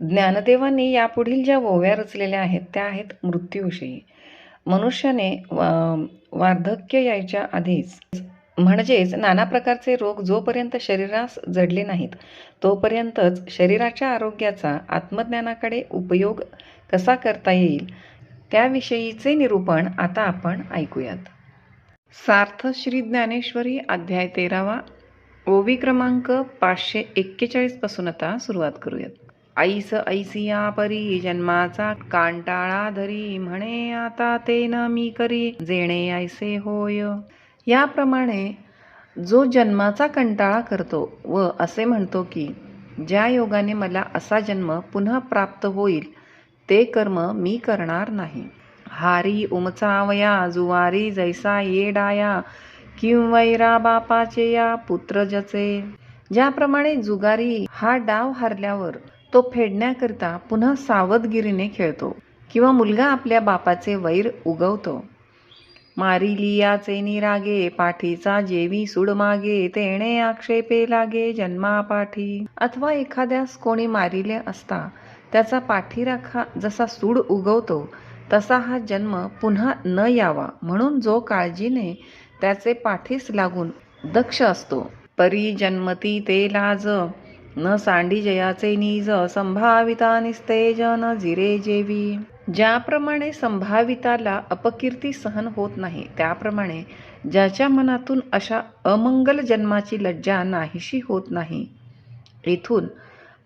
ज्ञानदेवांनी यापुढील ज्या ओव्या रचलेल्या आहेत त्या आहेत मृत्यूविषयी. मनुष्याने वा- वार्धक्य यायच्या आधीच म्हणजेच नाना प्रकारचे रोग जोपर्यंत शरीरास जडले नाहीत तोपर्यंतच शरीराच्या आरोग्याचा आत्मज्ञानाकडे उपयोग कसा करता येईल त्याविषयीचे निरूपण आता आपण ऐकूयात. सार्थ श्री ज्ञानेश्वरी अध्याय तेरावा ओवी क्रमांक पाचशे एक्केचाळीसपासून आता सुरुवात करूयात. ऐस ऐसिया परी जन्माचा कांटाळा धरी म्हणे आता ते न मी करी जेणे ऐसे होय. याप्रमाणे जो जन्माचा कंटाळा करतो व असे म्हणतो की ज्या योगाने मला असा जन्म पुन्हा प्राप्त होईल ते कर्म मी करणार नाही. हारी उमचावया जुवारी जैसा ये डाया किंवैरा बापाचे या पुत्र जचे. ज्याप्रमाणे जुगारी हा डाव हरल्यावर तो फेडण्याकरिता पुन्हा सावधगिरीने खेळतो किंवा मुलगा आपल्या बापाचे वैर उगवतो. मारिलियाचे निरागे पाठीचा जेवी सूड मागे तेणे आक्षेपे लागे जन्मापाठी. अथवा एखाद्यास कोणी मारिले असता त्याचा पाठीराखा जसा सूड उगवतो तसा हा जन्म पुन्हा न यावा म्हणून जो काळजीने त्याचे पाठीस लागून दक्ष असतो. परी जन्मती ते लाज न सांडी जयाचे नीज संभाविता निस्तेज न जिरे जेवी. ज्याप्रमाणे संभाविताला अपकीर्ती सहन होत नाही त्याप्रमाणे ज्याच्या मनातून अशा अमंगल जन्माची लज्जा नाहीशी होत नाही. येथून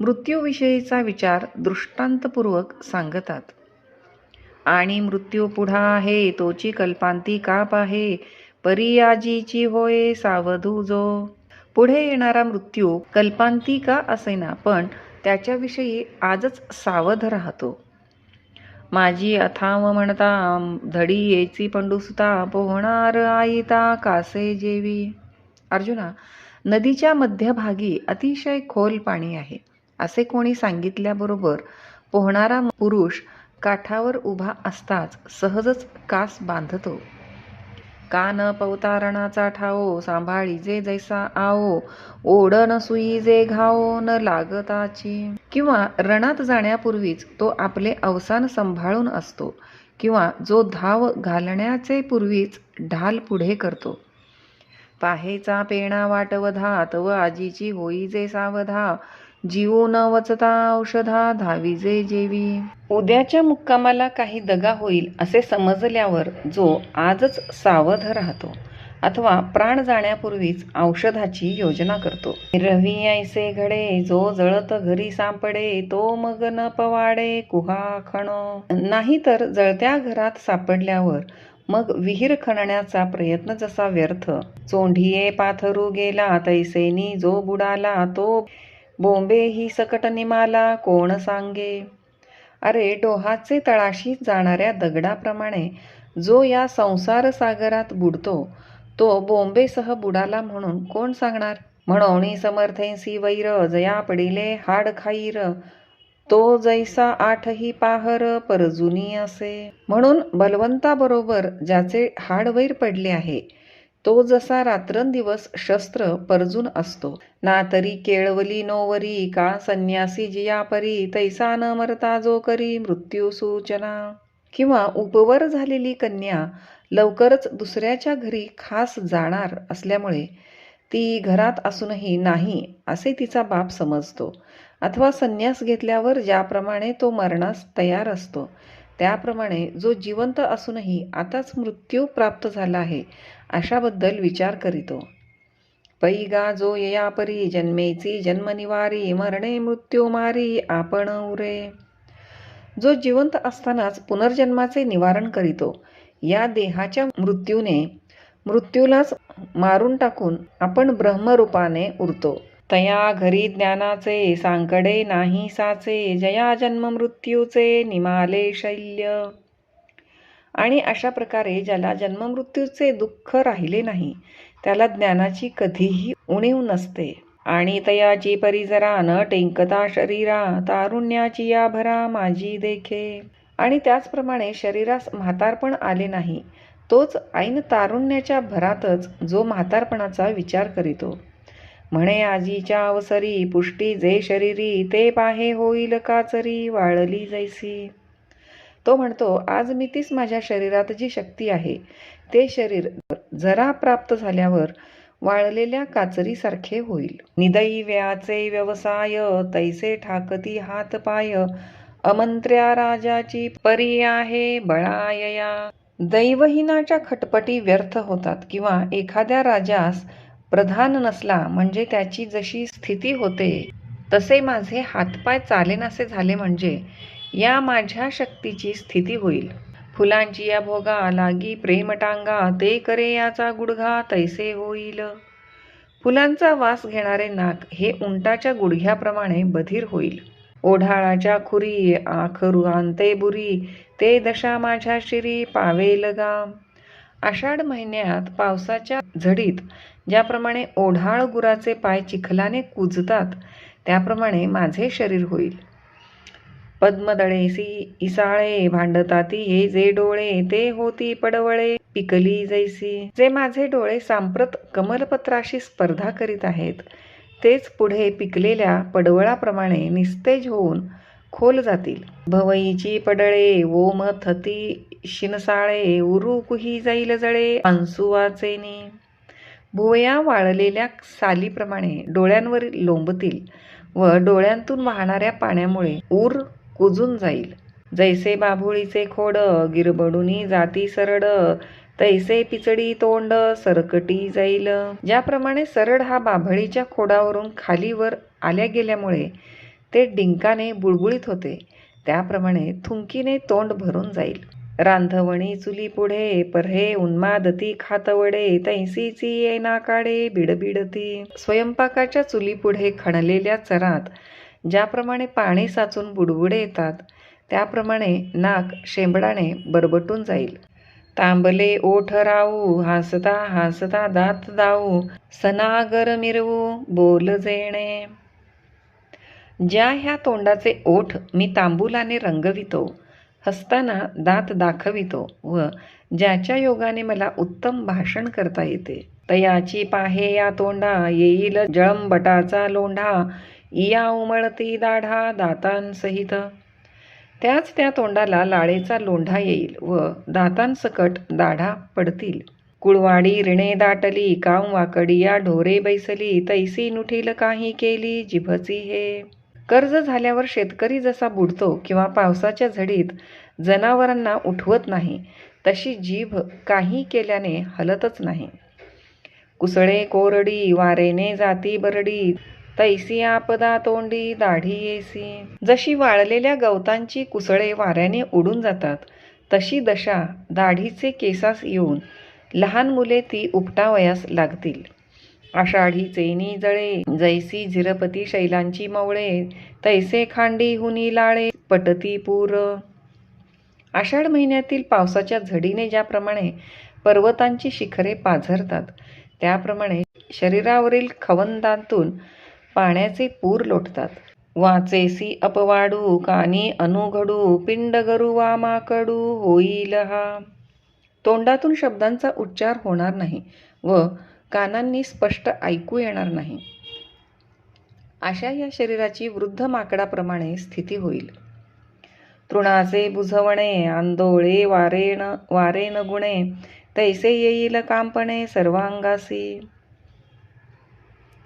मृत्यूविषयीचा विचार दृष्टांतपूर्वक सांगतात. आणि मृत्यू पुढा आहे तोची कल्पांती काप आहे परियाजीची होय सावधू जो. पुढे येणारा मृत्यू कल्पांती का असेना पण त्याच्याविषयी आजच सावध राहतो. माझी अथाम म्हणता धडी येची पंडुसुता पोहणार आईता कासे जेवी अर्जुना नदीच्या मध्यभागी अतिशय खोल पाणी आहे. असे कोणी सांगितल्याबरोबर पोहणारा पुरुष काठावर उभा असताच सहजच कास बांधतो. कान पवतारणाचा ठाओ सांभाळी जे जैसा आओ ओढ न सुई जे घाओ न लागताची. किंवा रणात जाण्यापूर्वीच तो आपले अवसान सांभाळून असतो किंवा जो धाव घालण्याचे पूर्वीच ढाल पुढे करतो. पाहेचा पेणा वाटवधात व आजीची होई जे सावधा जीवो न वचता औषधा धावीजे जेवी. उद्याच्या मुक्कामाला काही दगा होईल असे समजल्यावर जो आजच सावध राहतो अथवा प्राण जाण्यापूर्वीच औषधाची योजना करतो. रवी ऐसे घडे जो जळत घरी सापडे तो मग न पवाडे कुहा खणो. नाही तर जळत्या घरात सापडल्यावर मग विहीर खणण्याचा प्रयत्न जसा व्यर्थ. चोंढिये पाथरू गेला तैसेनी जो बुडाला तो बोंबे ही सकट निमाला कोण सांगे? अरे डोहाचे तळाशी जाणाऱ्या दगडाप्रमाणे जो या संसार सागरात बुडतो तो बोंबेसह बुडाला म्हणून कोण सांगणार? म्हणून समर्थेंसी वैर जया पडिले हाड खाईर तो जैसा आठही पाहर परजुनी असे. म्हणून बलवंताबरोबर ज्याचे हाडवैर पडले आहे तो जसा रात्रंदिवस शस्त्र परजून असतो. ना तरी केळवली नोवरी का संन्यासी जिया परी तैसा न मरता जो करी मृत्यू सूचना. किंवा उपवर झालेली कन्या लवकरच दुसऱ्याच्या घरी खास जाणार असल्यामुळे ती घरात असूनही नाही असे तिचा बाप समजतो. अथवा संन्यास घेतल्यावर ज्याप्रमाणे तो मरणास तयार असतो. त्याप्रमाणे जो जिवंत असूनही आताच मृत्यू प्राप्त झाला आहे अशाबद्दल विचार करीतो. पैगा जो ययापरी जन्मेची जन्मनिवारी मरणे मृत्यू मारी आपण उरे. जो जिवंत असतानाच पुनर्जन्माचे निवारण करीतो या देहाच्या मृत्यूने मृत्यूलाच मारून टाकून आपण ब्रह्मरूपाने उरतो. तया घरी ज्ञानाचे सांकडे नाही साचे जया जन्म मृत्यूचे निमाले शैल्य. आणि अशा प्रकारे ज्याला जन्ममृत्यूचे दुःख राहिले नाही त्याला ज्ञानाची कधीही उणीव नसते. आणि तयाची परिजरा न टेंकता शरीरा तारुण्याची या भरा माझी देखे. आणि त्याचप्रमाणे शरीरास म्हातारपण आले नाही तोच ऐन तारुण्याच्या भरातच जो म्हातारपणाचा विचार करीतो. म्हणे आजीच्या अवसरी पुष्टी जे शरीरी ते पाहे होईल काचरी वाळली जैसी. तो म्हणतो आज मी तीच माझ्या शरीरात जी शक्ती आहे ते शरीर जरा प्राप्त झाल्यावर वाळलेल्या काचरीसारखे होईल. निदैव्याचे व्यवसाय तैसे ठाकती हात पाय अमंत्र्या राजाची परी आहे बळायया. दैवहीनाच्या खटपटी व्यर्थ होतात किंवा एखाद्या राजास प्रधान नसला म्हणजे त्याची जशी स्थिती होते तसे माझे हातपाय चालेनासे झाले म्हणजे या माझ्या शक्तीची स्थिती होईल. फुलांची या भोगा लागी प्रेमटांगा ते करे याचा गुडघा तैसे होईल. फुलांचा वास घेणारे नाक हे उंटाच्या गुडघ्याप्रमाणे बधीर होईल. ओढाळाच्या खुरी आखरू आणते बुरी ते दशा माझ्या शिरी पावेल गाम आषाढ महिन्यात पावसाच्या झडीत ज्याप्रमाणे ओढाळ गुराचे पाय चिखलाने कुजतात त्याप्रमाणे माझे शरीर होईल. पद्मदळेसी इसाळे भांडताती हे जे डोळे ते होती पडवळे पिकली जैसी. जे माझे डोळे सांप्रत कमलपत्राशी स्पर्धा करीत आहेत तेच पुढे पिकलेल्या पडवळाप्रमाणे निस्तेज होऊन खोल जातील. भवईची पडळे ओम थती शिनसाळे उरू कुही जाईल जळे अंसू वाचेनी भुवया वाळलेल्या सालीप्रमाणे डोळ्यांवर लोंबतील व डोळ्यांतून वाहणाऱ्या पाण्यामुळे ऊर कुजून जाईल. जैसे बाभुळीचे खोड गिरबडुनी जाती सरड तैसे पिचडी तोंड सरकटी जाईल. ज्याप्रमाणे सरड हा बाभळीच्या खोडावरून खालीवर आल्या गेल्यामुळे ते डिंकाने बुळबुळीत होते. त्याप्रमाणे थुंकीने तोंड भरून जाईल. रांधवणी चुली पुढे परहे उन्मादती खातवडे तैसीची येना नाकाडे बिडबिडती. स्वयंपाकाच्या चुलीपुढे खणलेल्या चरात ज्याप्रमाणे पाणी साचून बुडबुडे येतात त्याप्रमाणे नाक शेंबडाने बरबटून जाईल. तांबले ओठ राऊ हासता हासता दात दाऊ सनागर मिरवू बोल जेणे. ज्या ह्या तोंडाचे ओठ मी तांबुलाने रंगवितो हसताना दात दाखवितो व ज्याच्या योगाने मला उत्तम भाषण करता येते. तयाची पाहे या तोंडा येईल जळंबटाचा लोंढा इया उमळती दाढा दातांसहित. त्याच त्या तोंडाला लाळेचा लोंढा येईल व दातांसकट दाढा पडतील. कुळवाडी रिणे दाटली काव या ढोरे बैसली तैसी नुठील काही केली जिभची हे. कर्ज झाल्यावर शेतकरी जसा बुडतो किंवा पावसाच्या झडीत जनावरांना उठवत नाही तशी जीभ काही केल्याने हलतच नाही. कुसळे कोरडी वारेने जाती बरडी तैसी आपदा तोंडी दाढी येसी. जशी वाळलेल्या गवतांची कुसळे वाऱ्याने उडून जातात तशी दशा दाढीचे केसास येऊन लहान मुले ती उपटावयास लागतील. आषाढी चेनी जळे जैसी झिरपती शैलांची मवळे तैसे खांडी हुनी लाळे पटती पूर. आषाढ महिन्यातील पावसाच्या झडीने ज्याप्रमाणे पर्वतांची शिखरे पाझरतात त्याप्रमाणे शरीरावरील खवंदांतून पाण्याचे पूर लोटतात. वाचेसी अपवाडू कानी अनुघडू पिंड गरू वामाकडू होईल हा. तोंडातून शब्दांचा उच्चार होणार नाही व कानांनी स्पष्ट ऐकू येणार नाही. अशा या शरीराची वृद्ध माकडाप्रमाणे स्थिती होईल. तृणाचे बुझवणे आंदोळे वारेण वारेन गुणे तैसे येईल कांपणे सर्वांगासी.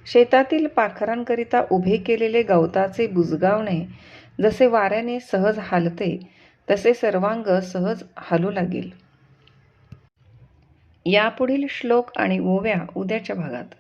शेतातील पाखरांकरिता उभे केलेले गवताचे बुजगावणे जसे वाऱ्याने सहज हालते तसे सर्वांग सहज हालू लागेल. यापुढील श्लोक आणि ओव्या उद्याच्या भागात.